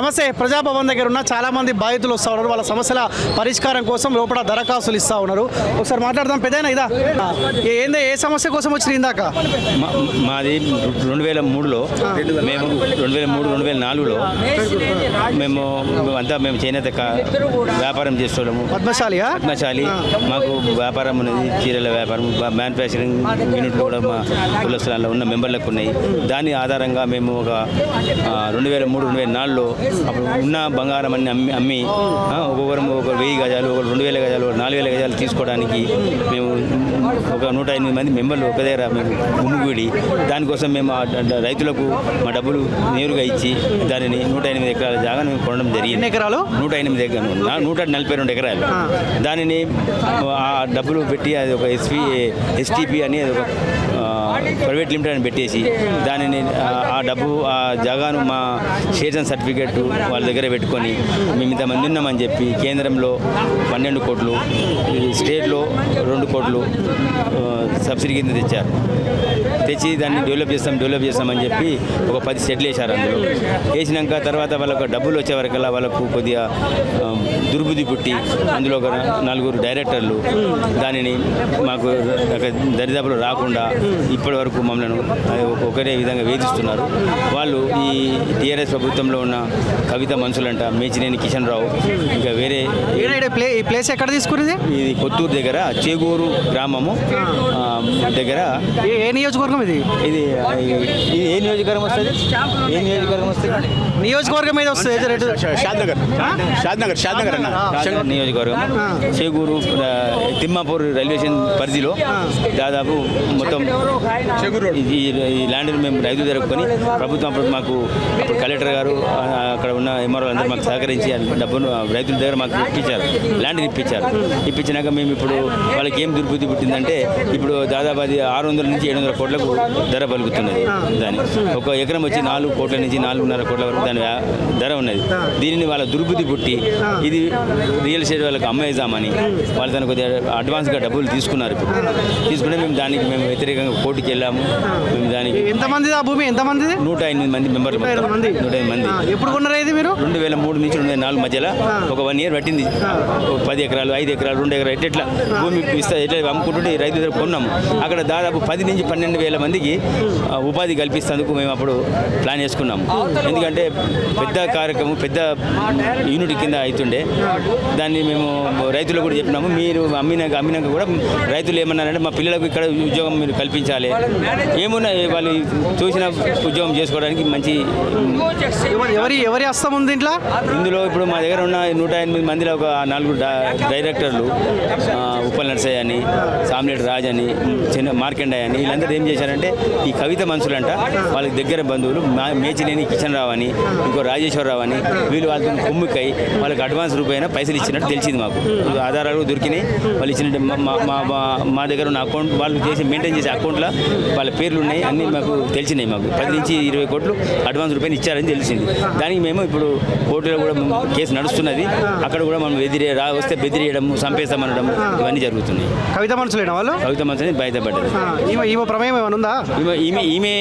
నమస్తే ప్రజాభవన్ దగ్గర ఉన్న చాలా మంది బాధితులు వస్తూ ఉన్నారు. వాళ్ళ సమస్యల పరిష్కారం కోసం లోపల దరఖాస్తులు ఇస్తూ ఉన్నారు. ఒకసారి మాట్లాడదాం పెద్దయినా ఇదా? ఏందే ఏ సమస్య కోసం వచ్చిన ఇందాక? మాది రెండు వేల మూడులో మేము రెండు వేల మూడు రెండు వేల నాలుగులో మేము అంతా మేము చేనేత వ్యాపారం చేస్తున్నాము పద్మశాలియా? పద్మశాలి. మాకు వ్యాపారం ఉన్నది చీరల వ్యాపారం మ్యానుఫ్యాక్చరింగ్ యూనిట్లు కూడా మా కులస్థలాల్లో ఉన్న మెంబర్లకు ఉన్నాయి. దాని ఆధారంగా మేము ఒక రెండు వేల మూడు రెండు వేల నాలుగులో అప్పుడు ఉన్న బంగారం అన్ని అమ్మి అమ్మి ఒక్కొక్కరు ఒక వెయ్యి గజాలు ఒక రెండు వేల గజాలు నాలుగు వేల గజాలు తీసుకోవడానికి మేము ఒక నూట ఎనిమిది మంది మెంబర్లు ఒక దగ్గర మేము గుమ్మిగూడి దానికోసం మేము రైతులకు మా డబ్బులు నేరుగా ఇచ్చి దానిని నూట ఎనిమిది ఎకరాల జాగా మేము కొనడం జరిగింది. ఎకరాలు? నూట ఎనిమిది ఎకరాలు నూట నలభై రెండు ఎకరాలు. దానిని ఆ డబ్బులు పెట్టి అది ఒక ఎస్పీ ఎస్టీపీ అని అది ఒక ప్రైవేట్ లిమిటెడ్ అని పెట్టేసి దానిని ఆ, డబ్బు ఆ జాగాను మా షేర్స్ సర్టిఫికేట్ వాళ్ళ దగ్గర పెట్టుకొని మేము ఇంతమంది ఉన్నామని చెప్పి కేంద్రంలో పన్నెండు కోట్లు స్టేట్లో రెండు కోట్లు సబ్సిడీ కింద తెచ్చారు. తెచ్చి దాన్ని డెవలప్ చేస్తాం డెవలప్ చేస్తామని చెప్పి ఒక పది సెట్లు వేశారు అందులో. వేసినాక తర్వాత వాళ్ళకు డబ్బులు వచ్చే వరకల్లా వాళ్ళకు కొద్దిగా దుర్బుద్ధి పుట్టి అందులో ఒక నలుగురు డైరెక్టర్లు దానిని మాకు దరిదాపులు రాకుండా ఇప్పటి వరకు మమ్మల్ని ఒకరే విధంగా వేధిస్తున్నారు. వాళ్ళు ఈ టీఆర్ఎస్ ప్రభుత్వంలో ఉన్న కవిత మనుషులంట మేచినేని కిషన్ రావు ఇంకా వేరే ఈ ప్లేస్ ఎక్కడ తీసుకునేది? ఇది కొత్తూరు దగ్గర చేగూరు గ్రామము దగ్గర. ఏ నియోజకవర్గం ఇది? ఇది ఇది ఏ నియోజకవర్గం వస్తుంది? ఏ నియోజకవర్గం వస్తుంది? నియోజకవర్గం మీద వస్తుంది షాద్నగర్. షాద్నగర్ షాద్నగర్ అన్న. రాజనగర్ నియోజకవర్గం చేగూరు తిమ్మాపూర్ రైల్వే స్టేషన్ పరిధిలో దాదాపు మొత్తం ఈ ఈ ల్యాండ్ని మేము రైతు జరుపుకొని ప్రభుత్వం అప్పుడు మాకు అప్పుడు కలెక్టర్ గారు అక్కడ ఉన్న ఎంఆర్ఓ అందరూ మాకు సహకరించి డబ్బును రైతుల దగ్గర మాకు ఇప్పించారు ల్యాండ్ని ఇప్పించారు. ఇప్పించినాక మేము ఇప్పుడు వాళ్ళకి ఏం దుర్బుద్ధి పుట్టిందంటే ఇప్పుడు దాదాపు అది ఆరు వందల నుంచి ఏడు వందల కోట్లకు ధర పలుకుతున్నది దాని. ఒక ఎకరం వచ్చి నాలుగు కోట్ల నుంచి నాలుగున్నర కోట్ల వరకు దాని ధర ఉన్నది. దీనిని వాళ్ళ దుర్బుద్ధి పుట్టి ఇది రియల్ ఎస్టేట్ వాళ్ళకి అమ్మేద్దామని వాళ్ళు దాని కొద్దిగా అడ్వాన్స్గా డబ్బులు తీసుకున్నారు ఇప్పుడు. తీసుకుంటే మేము దానికి మేము వ్యతిరేకంగా కోర్టుకి వెళ్ళాము మేము దానికి ఎంతమంది ఆ భూమి? ఎంతమందిది? నూట ఎనిమిది మంది మెంబర్లు నూట ఎనిమిది మంది. నూట ఎనిమిది మంది. ఆ, ఎప్పుడు కొన్నారా ఇది మీరు? రెండు వేల మూడు నుంచి రెండు వేల నాలుగు మధ్యలో ఒక వన్ ఇయర్ పట్టింది. ఒక పది ఎకరాలు ఐదు ఎకరాలు రెండు ఎకరాలు ఎట్లా భూమి ఇస్తా ఎట్లా అమ్ముకుంటుంటే రైతు దగ్గర కొన్నాము. అక్కడ దాదాపు పది నుంచి పన్నెండు వేల మందికి ఉపాధి కల్పిస్తేందుకు మేము అప్పుడు ప్లాన్ చేసుకున్నాము. ఎందుకంటే పెద్ద కార్యక్రమం పెద్ద యూనిట్ కింద అవుతుండే. దాన్ని మేము రైతులకు కూడా చెప్పినాము. మీరు అమ్మినాక అమ్మినాక కూడా రైతులు ఏమన్నారంటే మా పిల్లలకు ఇక్కడ ఉద్యోగం మీరు కల్పించాలి ఏమున్నా వాళ్ళు చూసిన ఉద్యోగం చేసుకోవడానికి మంచి ఎవరి ఎవరి హస్తం ఉంది ఇంట్లో? ఇందులో ఇప్పుడు మా దగ్గర ఉన్న నూట ఎనిమిది మందిలో ఒక నాలుగు డైరెక్టర్లు ఉప్పల్ నర్సయ్య అని సామ్లెట్ రాజ్ అని చిన్న మార్కండయ్య అని వీళ్ళందరూ ఏం చేశారంటే ఈ కవిత మనుషులంట వాళ్ళకి దగ్గర బంధువులు మా- మేచినేని కిషన్ రావు అని ఇంకో రాజేశ్వరరావు అని వీళ్ళు వాళ్ళతో కుమ్ముకై వాళ్ళకి అడ్వాన్స్ రూపాయన పైసలు ఇచ్చినట్టు తెలిసింది మాకు. ఆధారాలు దొరికినాయి వాళ్ళు ఇచ్చినట్టు మా- దగ్గర ఉన్న అకౌంట్ వాళ్ళు చేసి మెయింటైన్ చేసే అకౌంట్లో వాళ్ళ పేర్లు ఉన్నాయి అన్నీ మాకు తెలిసినాయి మాకు. పది నుంచి ఇరవై కోట్లు అడ్వాన్స్ రూపాయలు ఇచ్చారని తెలిసింది. దానికి మేము ఇప్పుడు కోర్టులో కూడా కేసు నడుస్తున్నది. అక్కడ కూడా మనం బెదిరి రా వస్తే బెదిరియడం చంపేస్తామనడం ఇవన్నీ జరుగుతున్నాయి. కవిత మనుషులేనా వాళ్ళు? కవిత మనసుని బయటపడ్డది. ఈమె ప్రమేయం ఏమైనా ఉందా? ఈమె ఈమె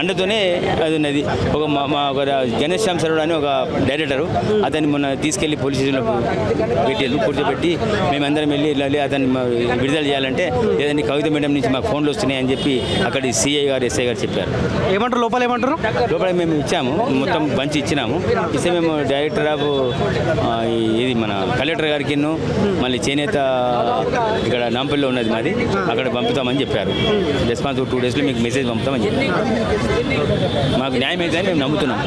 అండతోనే అది ఉన్నది. ఒక మా మా ఒక గణేష్ శ్యామ్ సరుడు అని ఒక డైరెక్టరు. అతన్ని మొన్న తీసుకెళ్ళి పోలీస్ స్టేషన్లో పెట్టారు కూర్చోబెట్టి మేమందరం వెళ్ళి వెళ్ళి అతన్ని మా విడుదల చేయాలంటే లేదంటే కవిత మేడం నుంచి మాకు ఫోన్లు వస్తున్నాయి అని చెప్పి అక్కడ సిఐ గారు ఎస్ఐ గారు చెప్పారు. ఏమంటారు? లోపల ఏమంటారు? లోపల మేము ఇచ్చాము మొత్తం పంచి ఇచ్చినాము. ఇస్తే మేము డైరెక్టర్ ఆఫ్ ఇది మన కలెక్టర్ గారికి మళ్ళీ చేనేత ఇక్కడ నాంపల్లిలో ఉన్నది మాది అక్కడ పంపుతామని చెప్పారు. రెస్పాన్స్ టూ డేస్లో మీకు మెసేజ్ పంపుతామని చెప్పారు. మాకు న్యాయం అయితే మేము నమ్ముతున్నాం.